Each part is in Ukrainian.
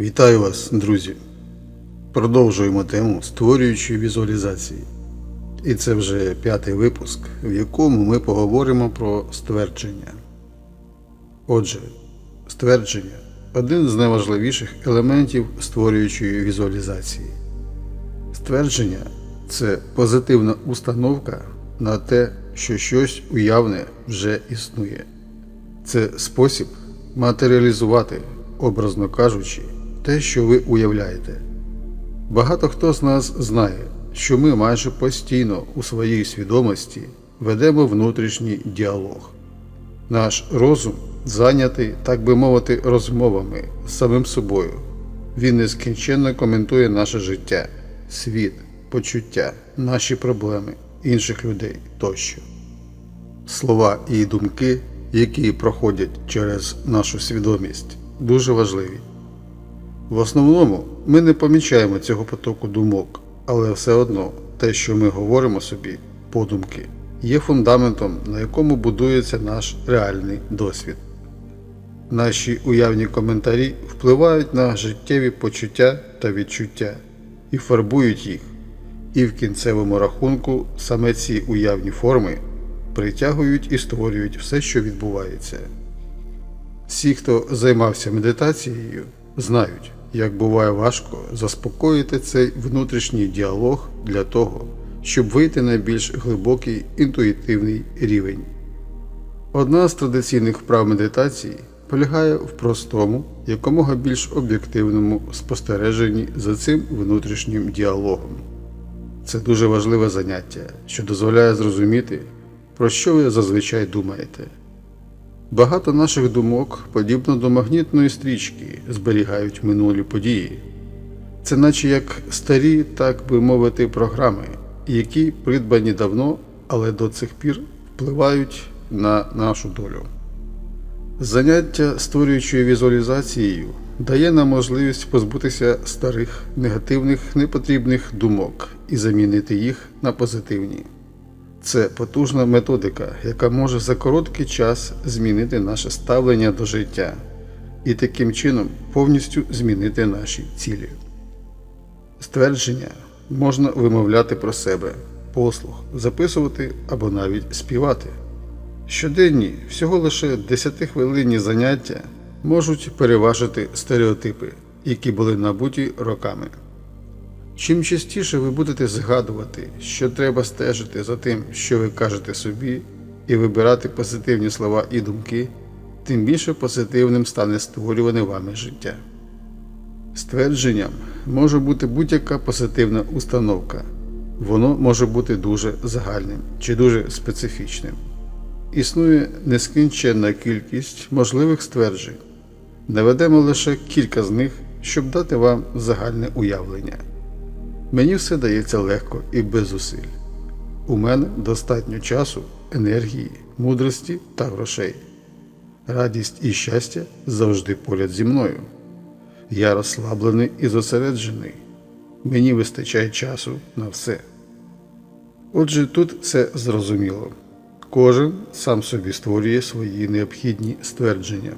Вітаю вас, друзі! Продовжуємо тему створюючої візуалізації. І це вже п'ятий випуск, в якому ми поговоримо про ствердження. Отже, ствердження один з найважливіших елементів створюючої візуалізації. Ствердження це позитивна установка на те, що щось уявне вже існує. Це спосіб матеріалізувати, образно кажучи, те, що ви уявляєте. Багато хто з нас знає, що ми майже постійно у своїй свідомості ведемо внутрішній діалог. Наш розум зайнятий, так би мовити, розмовами з самим собою. Він нескінченно коментує наше життя, світ, почуття, наші проблеми, інших людей тощо. Слова і думки, які проходять через нашу свідомість, дуже важливі. В основному ми не помічаємо цього потоку думок, але все одно те, що ми говоримо собі, подумки, є фундаментом, на якому будується наш реальний досвід. Наші уявні коментарі впливають на життєві почуття та відчуття і фарбують їх, і в кінцевому рахунку саме ці уявні форми притягують і створюють все, що відбувається. Всі, хто займався медитацією, знають, як буває важко заспокоїти цей внутрішній діалог для того, щоб вийти на більш глибокий інтуїтивний рівень. Одна з традиційних вправ медитації полягає в простому, якомога більш об'єктивному спостереженні за цим внутрішнім діалогом. Це дуже важливе заняття, що дозволяє зрозуміти, про що ви зазвичай думаєте. Багато наших думок, подібно до магнітної стрічки, зберігають минулі події. Це наче як старі, так би мовити, програми, які придбані давно, але до цих пір впливають на нашу долю. Заняття створюючою візуалізацією дає нам можливість позбутися старих негативних непотрібних думок і замінити їх на позитивні. Це потужна методика, яка може за короткий час змінити наше ставлення до життя і таким чином повністю змінити наші цілі. Ствердження можна вимовляти про себе, послух, записувати або навіть співати. Щоденні, всього лише 10-хвилинні заняття можуть переважити стереотипи, які були набуті роками. Чим частіше ви будете згадувати, що треба стежити за тим, що ви кажете собі, і вибирати позитивні слова і думки, тим більше позитивним стане створюване вами життя. Ствердженням може бути будь-яка позитивна установка. Воно може бути дуже загальним чи дуже специфічним. Існує нескінченна кількість можливих стверджень. Наведемо лише кілька з них, щоб дати вам загальне уявлення. Мені все дається легко і без зусиль. У мене достатньо часу, енергії, мудрості та грошей. Радість і щастя завжди поряд зі мною. Я розслаблений і зосереджений. Мені вистачає часу на все. Отже, тут все зрозуміло. Кожен сам собі створює свої необхідні ствердження.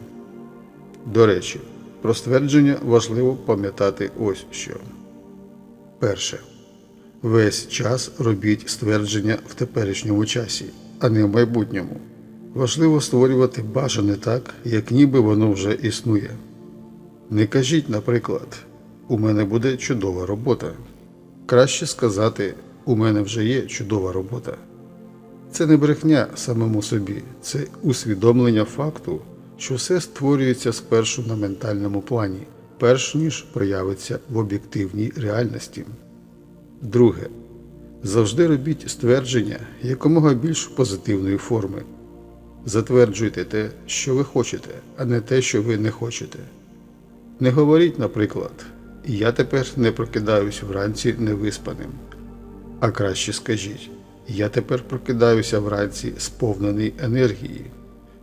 До речі, про ствердження важливо пам'ятати ось що. Перше. Весь час робіть ствердження в теперішньому часі, а не в майбутньому. Важливо створювати бажане так, як ніби воно вже існує. Не кажіть, наприклад, у мене буде чудова робота. Краще сказати, у мене вже є чудова робота. Це не брехня самому собі, це усвідомлення факту, що все створюється спершу на ментальному плані, перш ніж проявиться в об'єктивній реальності. Друге. Завжди робіть ствердження якомога більш позитивної форми. Затверджуйте те, що ви хочете, а не те, що ви не хочете. Не говоріть, наприклад, я тепер не прокидаюсь вранці невиспаним. А краще скажіть, я тепер прокидаюся вранці сповнений енергії.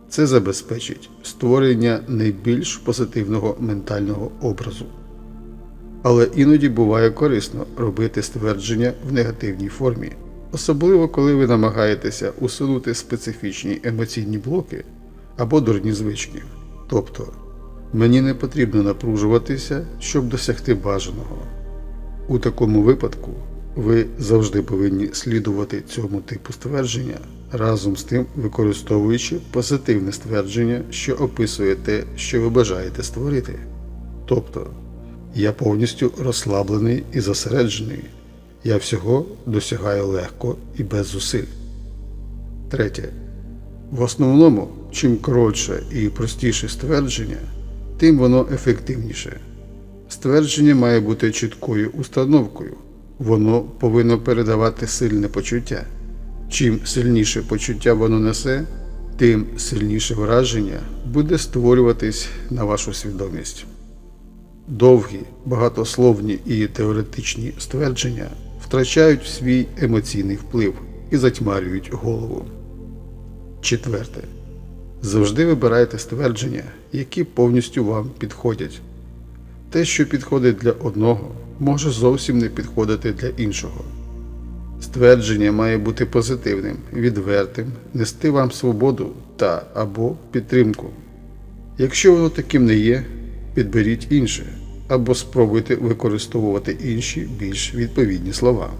Це забезпечить створення найбільш позитивного ментального образу. Але іноді буває корисно робити ствердження в негативній формі, особливо коли ви намагаєтеся усунути специфічні емоційні блоки або дурні звички. Тобто Мені не потрібно напружуватися, щоб досягти бажаного. У такому випадку ви завжди повинні слідувати цьому типу ствердження, разом з тим використовуючи позитивне ствердження, що описує те, що ви бажаєте створити. Тобто, я повністю розслаблений і зосереджений. Я всього досягаю легко і без зусиль. Третє. В основному, чим коротше і простіше ствердження, тим воно ефективніше. Ствердження має бути чіткою установкою. Воно повинно передавати сильне почуття. Чим сильніше почуття воно несе, тим сильніше враження буде створюватись на вашу свідомість. Довгі, багатословні і теоретичні ствердження втрачають свій емоційний вплив і затьмарюють голову. Четверте. Завжди вибирайте ствердження, які повністю вам підходять. Те, що підходить для одного, може зовсім не підходити для іншого. Ствердження має бути позитивним, відвертим, нести вам свободу та або підтримку. Якщо воно таким не є, підберіть інше або спробуйте використовувати інші більш відповідні слова.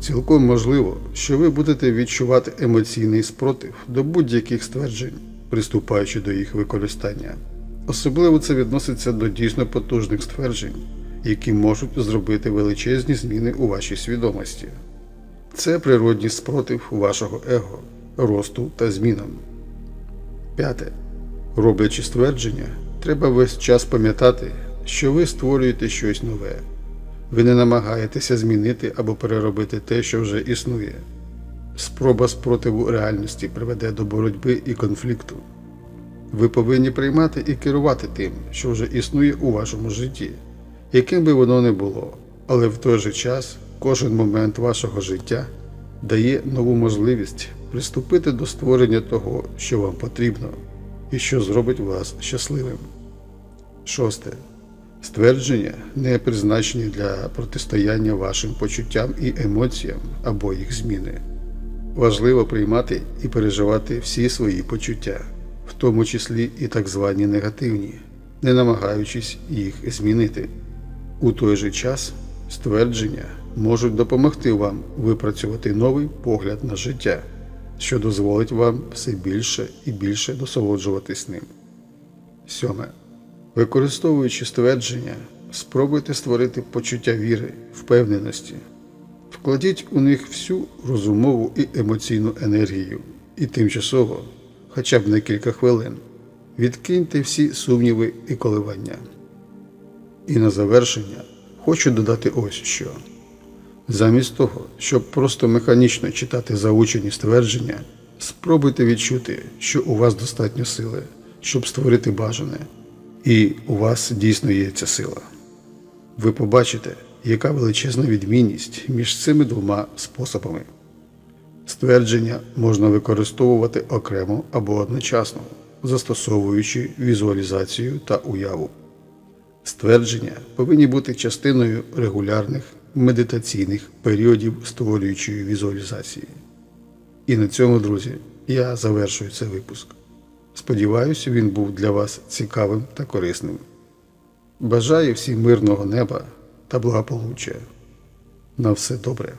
Цілком можливо, що ви будете відчувати емоційний спротив до будь-яких стверджень, приступаючи до їх використання. Особливо це відноситься до дійсно потужних стверджень, які можуть зробити величезні зміни у вашій свідомості. Це природній спротив вашого его, росту та змінам. П'яте. Роблячи ствердження, треба весь час пам'ятати, що ви створюєте щось нове. Ви не намагаєтеся змінити або переробити те, що вже існує. Спроба спротиву реальності приведе до боротьби і конфлікту. Ви повинні приймати і керувати тим, що вже існує у вашому житті, яким би воно не було, але в той же час кожен момент вашого життя дає нову можливість приступити до створення того, що вам потрібно, і що зробить вас щасливим. Шосте. Ствердження не призначені для протистояння вашим почуттям і емоціям або їх зміни. Важливо приймати і переживати всі свої почуття, в тому числі і так звані негативні, не намагаючись їх змінити. У той же час ствердження можуть допомогти вам випрацювати новий погляд на життя, що дозволить вам все більше і більше насолоджуватись ним. Сьоме. Використовуючи ствердження, спробуйте створити почуття віри, впевненості. Вкладіть у них всю розумову і емоційну енергію, і тимчасово, хоча б на кілька хвилин, відкиньте всі сумніви і коливання. І на завершення хочу додати ось що. Замість того, щоб просто механічно читати заучені ствердження, спробуйте відчути, що у вас достатньо сили, щоб створити бажане, і у вас дійсно є ця сила. Ви побачите, яка величезна відмінність між цими двома способами. Ствердження можна використовувати окремо або одночасно, застосовуючи візуалізацію та уяву. Ствердження повинні бути частиною регулярних медитаційних періодів створюючої візуалізації. І на цьому, друзі, я завершую цей випуск. Сподіваюся, він був для вас цікавим та корисним. Бажаю всім мирного неба та благополуччя. На все добре.